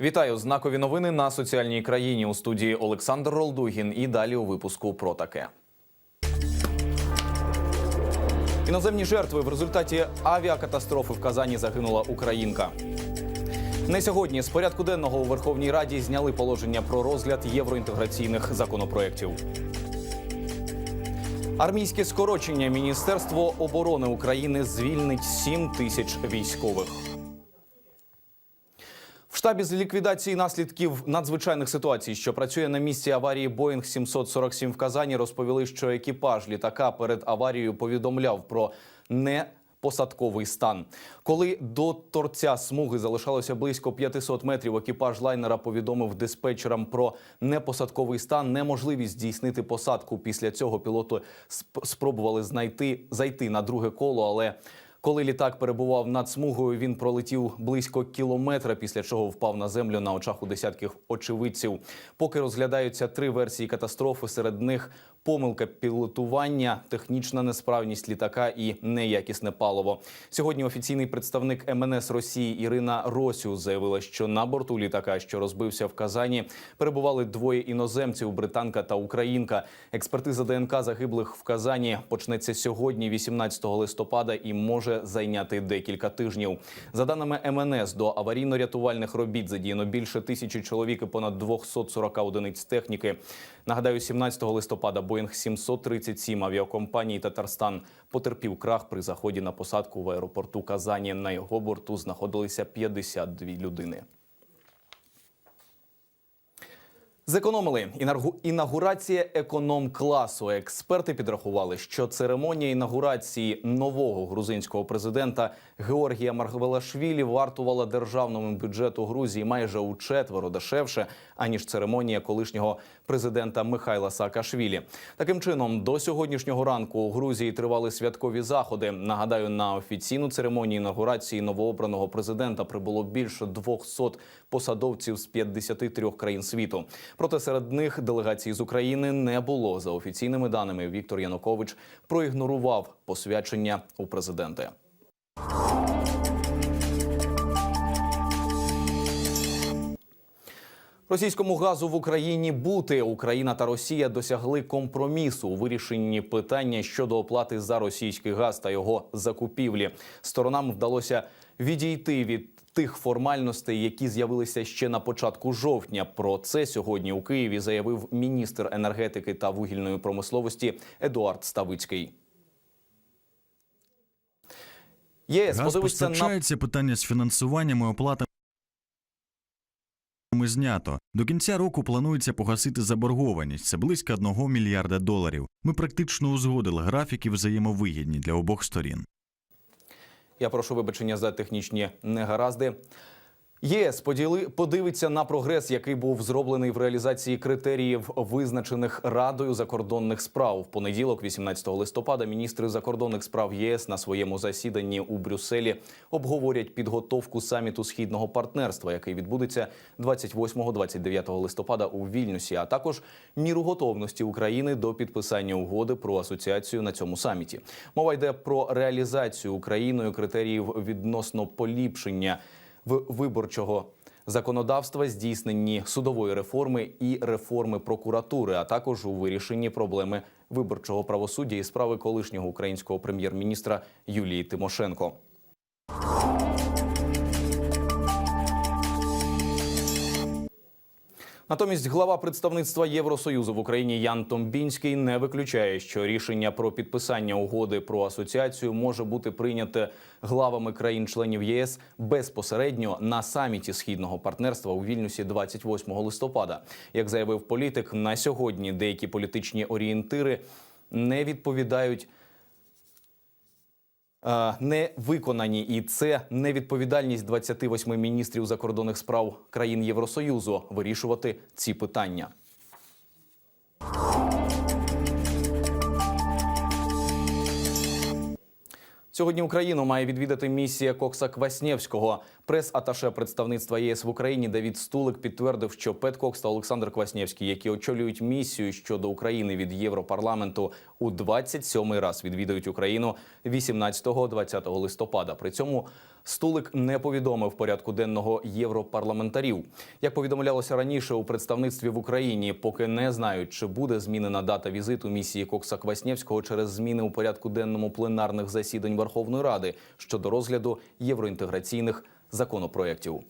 Вітаю знакові новини на соціальній країні у студії Олександр Ролдугін. І далі у випуску про таке. Іноземні жертви в результаті авіакатастрофи в Казані загинула українка. Не сьогодні з порядку денного у Верховній Раді зняли положення про розгляд євроінтеграційних законопроєктів. Армійське скорочення Міністерство оборони України звільнить 7 тисяч військових. Штабі з ліквідації наслідків надзвичайних ситуацій, що працює на місці аварії Боїнг 747 в Казані, розповіли, що екіпаж літака перед аварією повідомляв про не Посадковий стан, коли до торця смуги залишалося близько 500 метрів, екіпаж лайнера повідомив диспетчерам про непосадковий стан, неможливість здійснити посадку. Після цього пілоти спробували знайти зайти на друге коло, але коли літак перебував над смугою, він пролетів близько кілометра, після чого впав на землю на очах у десятків очевидців. Поки розглядаються три версії катастрофи, серед них помилка пілотування, технічна несправність літака і неякісне паливо. Сьогодні офіційний представник МНС Росії Ірина Росю заявила, що на борту літака, що розбився в Казані, перебували двоє іноземців британка та українка. Експертиза ДНК загиблих в Казані почнеться сьогодні, 18 листопада, і може зайняти декілька тижнів. За даними МНС, до аварійно-рятувальних робіт задіяно більше тисячі чоловік і понад 240 одиниць техніки. Нагадаю, 17 листопада Боїнг 737 авіакомпанії Татарстан потерпів крах при заході на посадку в аеропорту Казані. На його борту знаходилися 52 людини. Зекономили інаугурація економ-класу. Експерти підрахували, що церемонія інаугурації нового грузинського президента Георгія Маргвелашвілі вартувала державному бюджету Грузії майже у четверо дешевше аніж церемонія колишнього президента Михайла Саакашвілі. Таким чином, до сьогоднішнього ранку у Грузії тривали святкові заходи. Нагадаю, на офіційну церемонію інаугурації новообраного президента прибуло більше 200 посадовців з 53 країн світу. Проте серед них делегації з України не було. За офіційними даними, Віктор Янукович проігнорував посвячення у президенти. Російському газу в Україні бути Україна та Росія досягли компромісу у вирішенні питання щодо оплати за російський газ та його закупівлі. Сторонам вдалося відійти від тих формальностей, які з'явилися ще на початку жовтня. Про це сьогодні у Києві заявив міністр енергетики та вугільної промисловості Едуард Ставицький. ЄС Газ на питання з фінансуванням і оплатами знято. До кінця року планується погасити заборгованість. Це близько 1 мільярда доларів. Ми практично узгодили графіки взаємовигідні для обох сторін. Я прошу вибачення за технічні негаразди. ЄС поділи подивиться на прогрес, який був зроблений в реалізації критеріїв, визначених Радою закордонних справ. В понеділок, 18 листопада, міністри закордонних справ ЄС на своєму засіданні у Брюсселі обговорять підготовку саміту східного партнерства, який відбудеться 28-29 листопада у Вільнюсі, а також міру готовності України до підписання угоди про асоціацію на цьому саміті. Мова йде про реалізацію Україною критеріїв відносно поліпшення в виборчого законодавства, здійсненні судової реформи і реформи прокуратури, а також у вирішенні проблеми виборчого правосуддя і справи колишнього українського прем'єр-міністра Юлії Тимошенко. Натомість глава представництва Євросоюзу в Україні Ян Томбінський не виключає, що рішення про підписання угоди про асоціацію може бути прийняте главами країн-членів ЄС безпосередньо на саміті східного партнерства у Вільнюсі 28 листопада. Як заявив політик, на сьогодні деякі політичні орієнтири не відповідають не виконані, і це невідповідальність 28 міністрів закордонних справ країн Євросоюзу вирішувати ці питання. Сьогодні Україну має відвідати місія Кокса Кваснєвського. Прес-аташе представництва ЄС в Україні Давід Стулик підтвердив, що Пет Кокс та Олександр Кваснєвський, які очолюють місію щодо України від Європарламенту у 27-й раз відвідають Україну 18-20 листопада. При цьому стулик не повідомив порядку денного європарламентарів. Як повідомлялося раніше у представництві в Україні, поки не знають, чи буде змінена дата візиту місії Кокса Кваснєвського через зміни у порядку денному пленарних засідань Верховної Ради щодо розгляду євроінтеграційних законопроєктів.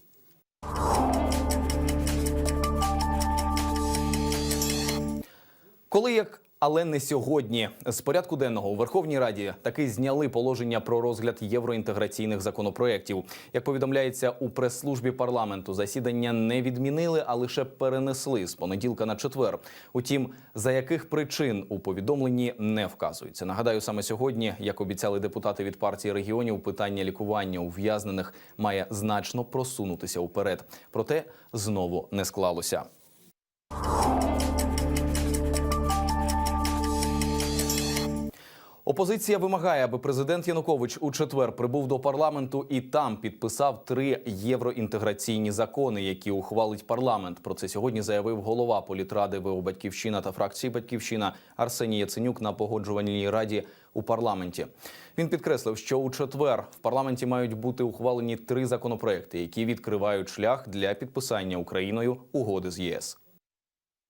Коли як але не сьогодні з порядку денного у Верховній Раді таки зняли положення про розгляд євроінтеграційних законопроєктів. Як повідомляється у прес-службі парламенту, засідання не відмінили, а лише перенесли з понеділка на четвер. Утім, за яких причин у повідомленні не вказується. Нагадаю, саме сьогодні, як обіцяли депутати від партії регіонів, питання лікування ув'язнених має значно просунутися уперед. Проте знову не склалося. Опозиція вимагає, аби президент Янукович у четвер прибув до парламенту і там підписав три євроінтеграційні закони, які ухвалить парламент. Про це сьогодні заявив голова політради ВО Батьківщина та фракції Батьківщина Арсеній Яценюк на погоджувальній раді у парламенті. Він підкреслив, що у четвер в парламенті мають бути ухвалені три законопроекти, які відкривають шлях для підписання Україною угоди з ЄС.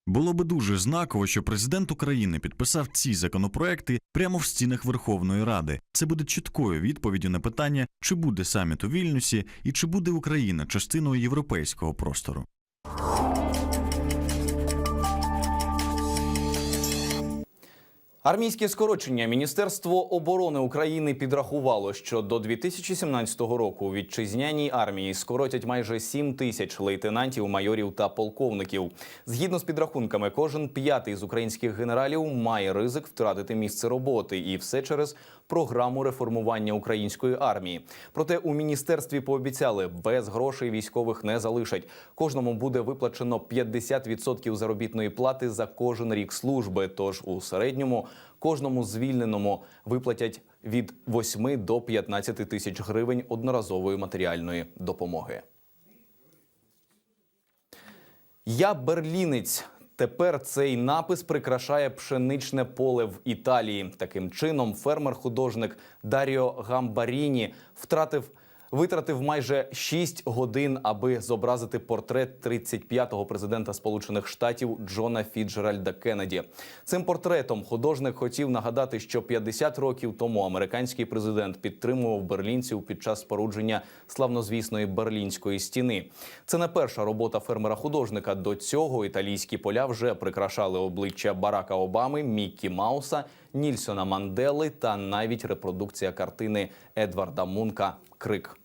Було би дуже знаково, що президент України підписав ці законопроекти прямо в стінах Верховної Ради. Це буде чіткою відповіддю на питання, чи буде саміт у Вільнюсі і чи буде Україна частиною європейського простору. Армійське скорочення Міністерство оборони України підрахувало, що до 2017 року у вітчизняній армії скоротять майже 7 тисяч лейтенантів, майорів та полковників. Згідно з підрахунками, кожен п'ятий з українських генералів має ризик втратити місце роботи, і все через програму реформування української армії. Проте у міністерстві пообіцяли, без грошей військових не залишать. Кожному буде виплачено 50% заробітної плати за кожен рік служби. Тож у середньому кожному звільненому виплатять від 8 до 15 тисяч гривень одноразової матеріальної допомоги. Я берлінець. Тепер цей напис прикрашає пшеничне поле в Італії. Таким чином, фермер-художник Даріо Гамбаріні втратив. Витратив майже 6 годин, аби зобразити портрет 35-го президента Сполучених Штатів Джона Фіджеральда Кеннеді. Цим портретом художник хотів нагадати, що 50 років тому американський президент підтримував берлінців під час спорудження славнозвісної берлінської стіни. Це не перша робота фермера-художника. До цього італійські поля вже прикрашали обличчя Барака Обами, Міккі Мауса, Нільсона Мандели та навіть репродукція картини Едварда Мунка Крик.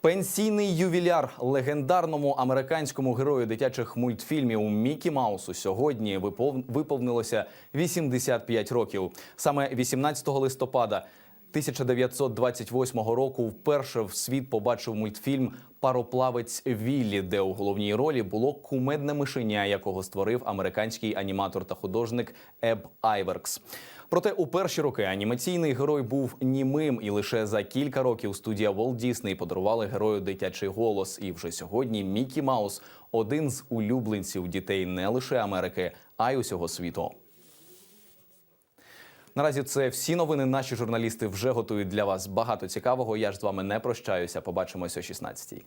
Пенсійний ювіляр легендарному американському герою дитячих мультфільмів Мікі Маусу сьогодні випов- виповнилося 85 років. Саме 18 листопада 1928 року вперше в світ побачив мультфільм Пароплавець Віллі, де у головній ролі було кумедне мишеня, якого створив американський аніматор та художник Еб Айверкс. Проте у перші роки анімаційний герой був німим, і лише за кілька років студія Walt Disney подарували герою дитячий голос. І вже сьогодні Мікі Маус один з улюбленців дітей не лише Америки, а й усього світу. Наразі це всі новини. Наші журналісти вже готують для вас багато цікавого. Я ж з вами не прощаюся. Побачимося о 16-й.